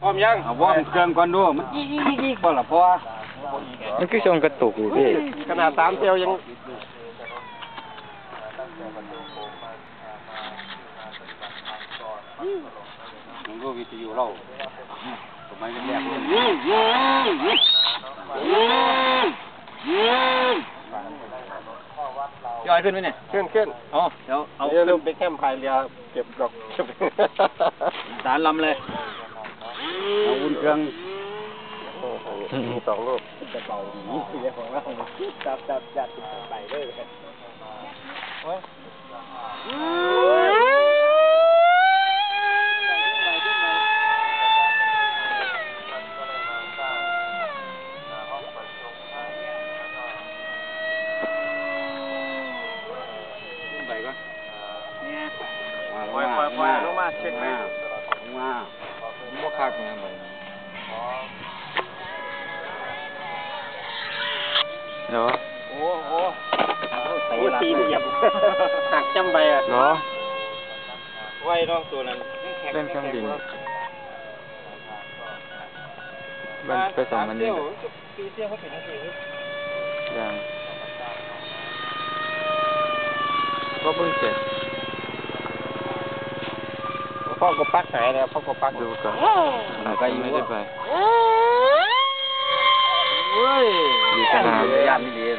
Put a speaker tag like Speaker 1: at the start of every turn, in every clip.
Speaker 1: พร้อมยัง
Speaker 2: เอาว่าเครื่องก่อนดูมันอีอีอีก่อนละเพราะว่า
Speaker 3: มันคือทรงกระตุกอยู่พี่
Speaker 1: ขนาดสามเซลยัง
Speaker 2: มันก็วิทยุเราสมัยแรกๆเลย
Speaker 3: ย่อยขึ้นไหมเนี่ย
Speaker 1: ขึ้นขึ้น
Speaker 3: อ๋อเดี๋ยวเอา
Speaker 1: เดี๋ยวเริ่มไปแคมป์พายเรือเก็บดอก
Speaker 3: สารลำเลย
Speaker 2: เอาอุ่นเครื่อง
Speaker 1: โอ้โหมีสองลูกจะเบาดีเสียของเราจับจับจับไปเลยขึ้นไปก่อน
Speaker 3: เนี่ย
Speaker 2: มา
Speaker 1: ปล่อยปล่อยปล่อยลงมาเช็คไหม
Speaker 2: ลงมา บ่คักแม่มัน
Speaker 3: เหรอ
Speaker 1: โอ้โหโอ้ตีนเหยียบหักจำไปอะ
Speaker 3: เหรอ
Speaker 1: ไว้น้องตัวนั้น
Speaker 3: เล่นเครื่องบินมันไปส่งมันนี่
Speaker 1: ปีเตี้ยเขาเป็นอะไร
Speaker 3: ยังก็เพิ่งเสร็จ
Speaker 1: พ่อก็ปักหายแล้วพ่อก็ปัก
Speaker 3: ดูก่อน
Speaker 2: มันก็อยู่
Speaker 3: ไม่ได้ไป
Speaker 1: เฮ้ย
Speaker 3: อยู่สนาม
Speaker 2: ย่านนี่เอง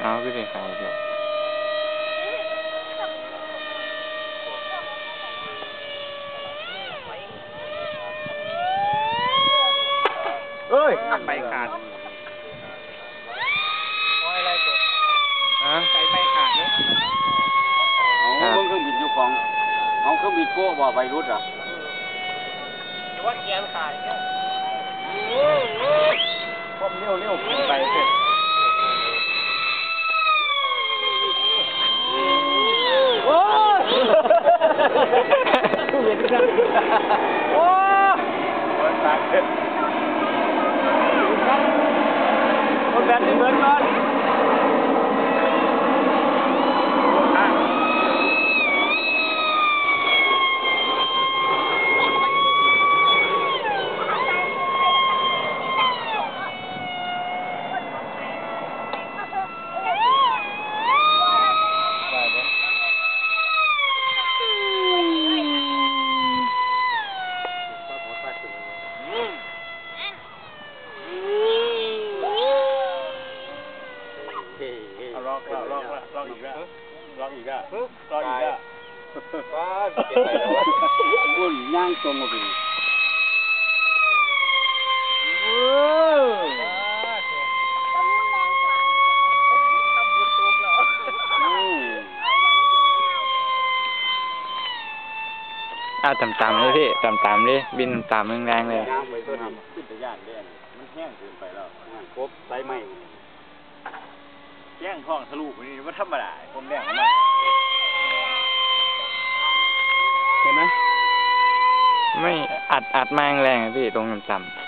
Speaker 3: เอาขึ้นไปเขาเถอะ
Speaker 1: เฮ้ย
Speaker 2: ไปขาด โก้บ่ไปรุดอะ
Speaker 1: ว่าเกียร์ขาดเนี่ยผมเลี้ยวเลี้ยวขึ้นไปเสร็จโอ้ยเห็นกันโอ้ยตายเลยคนแบตนี่เบิร์ดก่อนาล อกลอกลอกลอกอีกแล้วลอกอีกอะลอกอีกอะว้าเก็บไปแล้ว
Speaker 2: อุ่นย่างตรงมาเป็น
Speaker 3: อะต่ำๆเลยพี่ต่ำๆเลยบินต่ำๆแรงๆเลย
Speaker 2: ย่างไปตัวนี้ขึ้นไปย่านแดงมันแห้งเกินไปแล้วครบไซไหม
Speaker 1: แย่งท้องทะลุนี่ว่าธรรมดาผมแย่งมัน
Speaker 3: เห็นไหมไม่อัดอัดมาแรงๆอะพี่ตรงต่ำ